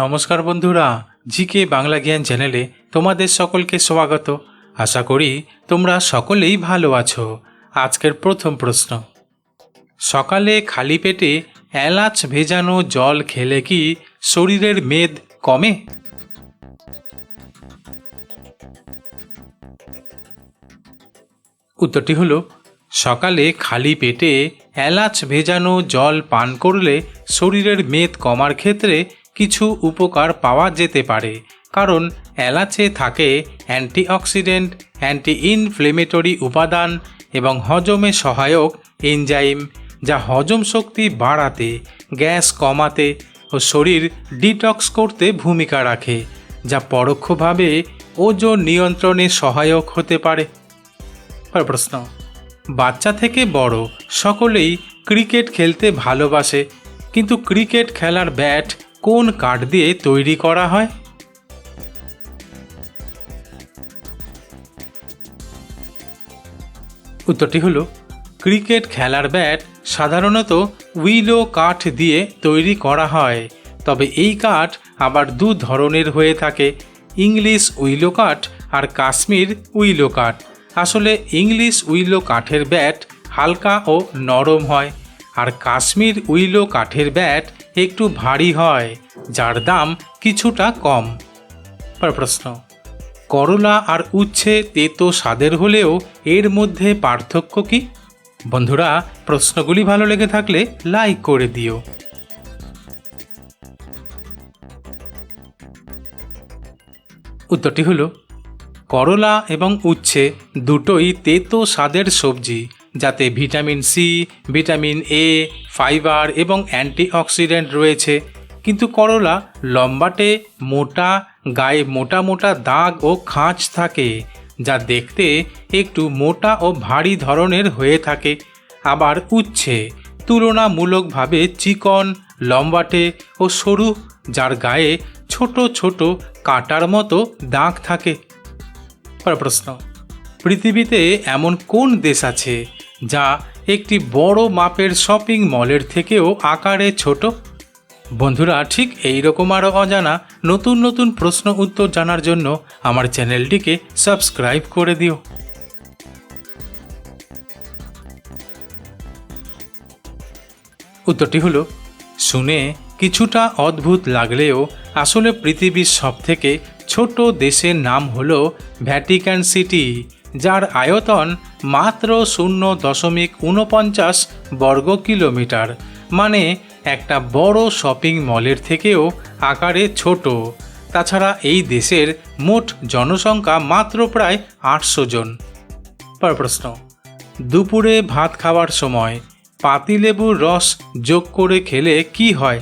নমস্কার বন্ধুরা, জিকে বাংলা জ্ঞান চ্যানেলে তোমাদের সকলকে স্বাগত। আশা করি তোমরা সকলেই ভালো আছো। আজকের প্রথম প্রশ্ন। সকালে খালি পেটে এলাচ ভেজানো জল খেলে কি শরীরের মেদ কমে? উত্তরটি হলো, সকালে খালি পেটে এলাচ ভেজানো জল পান করলে শরীরের মেদ কমার ক্ষেত্রে কিছু উপকার পাওয়া যেতে পারে, কারণ এলাচে থাকে অ্যান্টিঅক্সিডেন্ট অ্যান্টি ইনফ্লেমেটরি উপাদান এবং হজমে সহায়ক এনজাইম, যা হজম শক্তি বাড়াতে, গ্যাস কমাতে ও শরীর ডিটক্স করতে ভূমিকা রাখে, যা পরোক্ষভাবে ওজন নিয়ন্ত্রণে সহায়ক হতে পারে। প্রশ্ন, বাচ্চা থেকে বড় সকলেই ক্রিকেট খেলতে ভালোবাসে, কিন্তু ক্রিকেট খেলার ব্যাট কোন কাঠ দিয়ে তৈরি করা হয়? উত্তরটি হলো, ক্রিকেট খেলার ব্যাট সাধারণত উইলো কাঠ দিয়ে তৈরি করা হয়, তবে এই কাঠ আবার দু ধরনের হয়ে থাকে, ইংলিশ উইলো কাঠ আর কাশ্মীর উইলো কাঠ। আসলে ইংলিশ উইলো কাঠের ব্যাট হালকা ও নরম হয় আর কাশ্মীর উইলো কাঠের ব্যাট একটু ভারী হয়, যার দাম কিছুটা কম। প্রশ্ন করলা আর উচ্ছে তেতো স্বাদের হলেও এর মধ্যে পার্থক্য কি? বন্ধুরা, প্রশ্নগুলি ভালো লেগে থাকলে লাইক করে দিও। উত্তরটি হলো করলা এবং উচ্ছে দুটোই তেতো স্বাদের সবজি। যাতে vitamin C, vitamin A, fibre এবং অ্যান্টিঅক্সিডেন্ট রয়েছে। কিন্তু করলা লম্বাটে, মোটা, গায়ে মোটা মোটা দাগ ও খাঁজ থাকে, যা দেখতে একটু মোটা ও ভারী ধরনের হয়ে থাকে। আবার উচ্ছে তুলনামূলকভাবে চিকন, লম্বাটে ও সরু, যার গায়ে ছোট ছোট কাটার মতো দাগ থাকে। প্রশ্ন, পৃথিবীতে এমন কোন দেশ আছে যা একটি বড় মাপের শপিং মলের থেকেও আকারে ছোট। বন্ধুরা, ঠিক এই রকম আরও অজানা নতুন নতুন প্রশ্ন উত্তর জানার জন্য আমার চ্যানেলটিকে সাবস্ক্রাইব করে দিও। উত্তরটি হলো, শুনে কিছুটা অদ্ভুত লাগলেও আসলে পৃথিবীর সবথেকে ছোট দেশের নাম হলো ভ্যাটিকান সিটি। যার আয়তন মাত্র শূন্য দশমিক উনপঞ্চাশ বর্গ কিলোমিটার মানে একটা বড় শপিং মলের থেকেও আকারে ছোট। তাছাড়া এই দেশের মোট জনসংখ্যা মাত্র প্রায় আটশো জন। পর প্রশ্ন, দুপুরে ভাত খাওয়ার সময় পাতিলেবুর রস যোগ করে খেলে কি হয়?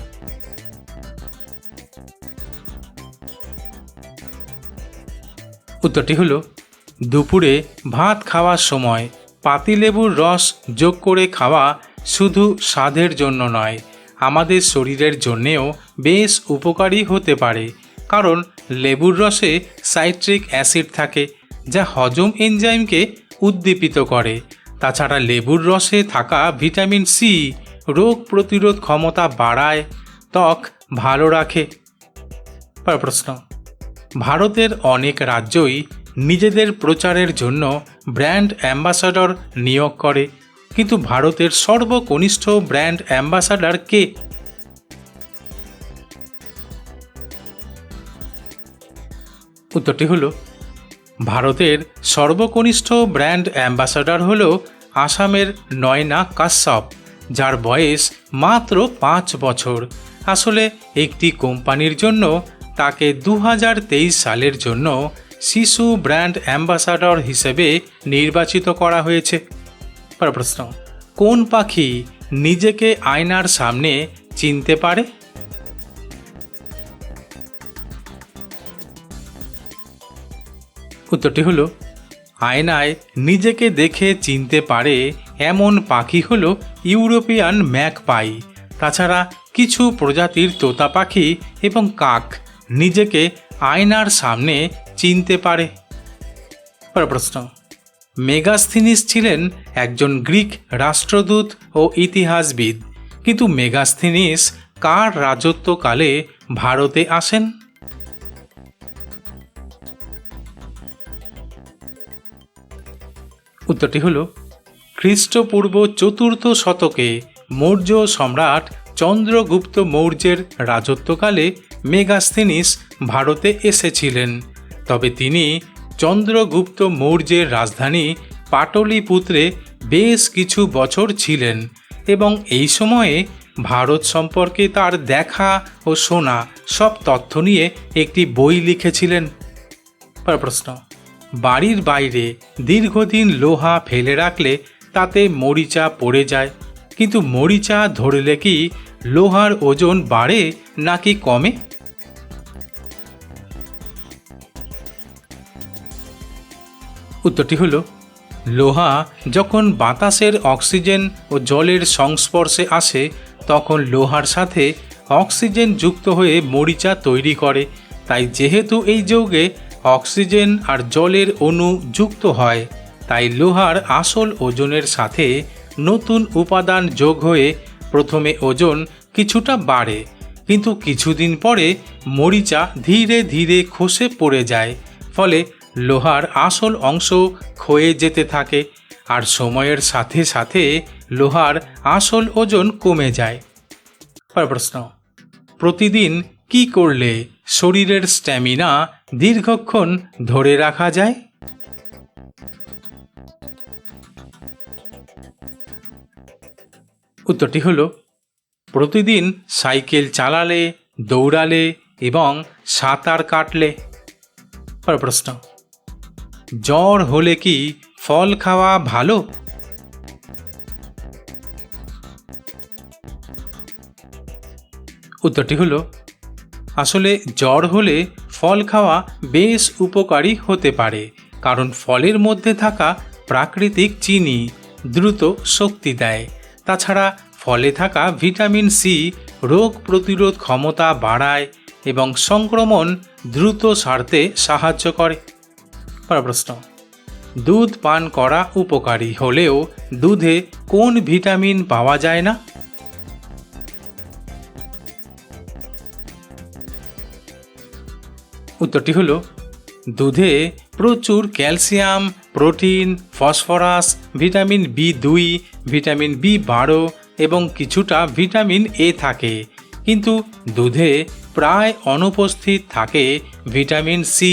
উত্তরটি হলো দুপুরে ভাত খাওয়ার সময় পাতিলেবুর রস যোগ করে খাওয়া শুধু স্বাদের জন্য নয়, আমাদের শরীরের জন্যেও বেশ উপকারী হতে পারে। কারণ লেবুর রসে সাইট্রিক অ্যাসিড থাকে, যা হজম এনজাইমকে উদ্দীপিত করে। তাছাড়া লেবুর রসে থাকা ভিটামিন সি রোগ প্রতিরোধ ক্ষমতা বাড়ায়, ত্বক ভালো রাখে। পর প্রশ্ন। ভারতের অনেক রাজ্যই নিজেদের প্রচারের জন্য ব্র্যান্ড অ্যাম্বাসাডর নিয়োগ করে। কিন্তু ভারতের সর্বকনিষ্ঠ ব্র্যান্ড অ্যাম্বাসাডার কে? উত্তরটি হলো, ভারতের সর্বকনিষ্ঠ ব্র্যান্ড অ্যাম্বাসাডার হল আসামের নয়না কাশ্যপ, যার বয়স মাত্র পাঁচ বছর। আসলে একটি কোম্পানির জন্য তাকে দু হাজার তেইশ সালের জন্য শিশু ব্র্যান্ড অ্যাম্বাসাডর হিসেবে নির্বাচিত করা হয়েছে। প্রশ্ন, কোন পাখি নিজেকে আয়নার সামনে চিনতে পারে? উত্তরটি হলো, আয়নায় নিজেকে দেখে চিনতে পারে এমন পাখি হলো ইউরোপিয়ান ম্যাকপাই। তাছাড়া কিছু প্রজাতির তোতা পাখি এবং কাক নিজেকে আয়নার সামনে চিনতে পারে। প্রশ্ন। মেগাস্থিনিস ছিলেন একজন গ্রিক রাষ্ট্রদূত ও ইতিহাসবিদ। কিন্তু মেগাস্থিনিস কার রাজত্বকালে ভারতে আসেন? উত্তরটি হল, খ্রিস্টপূর্ব চতুর্থ শতকে মৌর্য সম্রাট চন্দ্রগুপ্ত মৌর্যের রাজত্বকালে মেগাস্থিনিস ভারতে এসেছিলেন। তবে তিনি চন্দ্রগুপ্ত মৌর্যের রাজধানী পাটলিপুত্রে বেশ কিছু বছর ছিলেন এবং এই সময়ে ভারত সম্পর্কে তার দেখা ও শোনা সব তথ্য নিয়ে একটি বই লিখেছিলেন। প্রশ্ন, বাড়ির বাইরে দীর্ঘদিন লোহা ফেলে রাখলে তাতে মরিচা পড়ে যায়, কিন্তু মরিচা ধরলে কি লোহার ওজন বাড়ে নাকি কমে? উত্তরটি হল, লোহা যখন বাতাসের অক্সিজেন ও জলের সংস্পর্শে আসে, তখন লোহার সাথে অক্সিজেন যুক্ত হয়ে মরিচা তৈরি করে। তাই যেহেতু এই যৌগে অক্সিজেন আর জলের অণু যুক্ত হয়, তাই লোহার আসল ওজনের সাথে নতুন উপাদান যোগ হয়ে প্রথমে ওজন কিছুটা বাড়ে, কিন্তু কিছুদিন পরে মরিচা ধীরে ধীরে খসে পড়ে যায়। ফলে লোহার আসল অংশ ক্ষয়ে যেতে থাকে আর সময়ের সাথে সাথে লোহার আসল ওজন কমে যায়। প্রশ্ন, প্রতিদিন কি করলে শরীরের স্ট্যামিনা দীর্ঘক্ষণ ধরে রাখা যায়? উত্তরটি হলো, প্রতিদিন সাইকেল চালালে, দৌড়ালে এবং সাঁতার কাটলে। প্রশ্ন জ্বর হলে কি ফল খাওয়া ভালো? উত্তরটি হলো, আসলে জ্বর হলে ফল খাওয়া বেশ উপকারী হতে পারে, কারণ ফলের মধ্যে থাকা প্রাকৃতিক চিনি দ্রুত শক্তি দেয়। তাছাড়া ফলে থাকা ভিটামিন সি রোগ প্রতিরোধ ক্ষমতা বাড়ায় এবং সংক্রমণ দ্রুত সারতে সাহায্য করে। পরের প্রশ্ন দুধ পান করা উপকারী হলেও দুধে কোন ভিটামিন পাওয়া যায় না? উত্তরটি হলো, দুধে প্রচুর calcium, protein, phosphorus, vitamin B দুই, ভিটামিন বি বারো এবং কিছুটা ভিটামিন এ থাকে। কিন্তু দুধে প্রায় অনুপস্থিত থাকে ভিটামিন সি।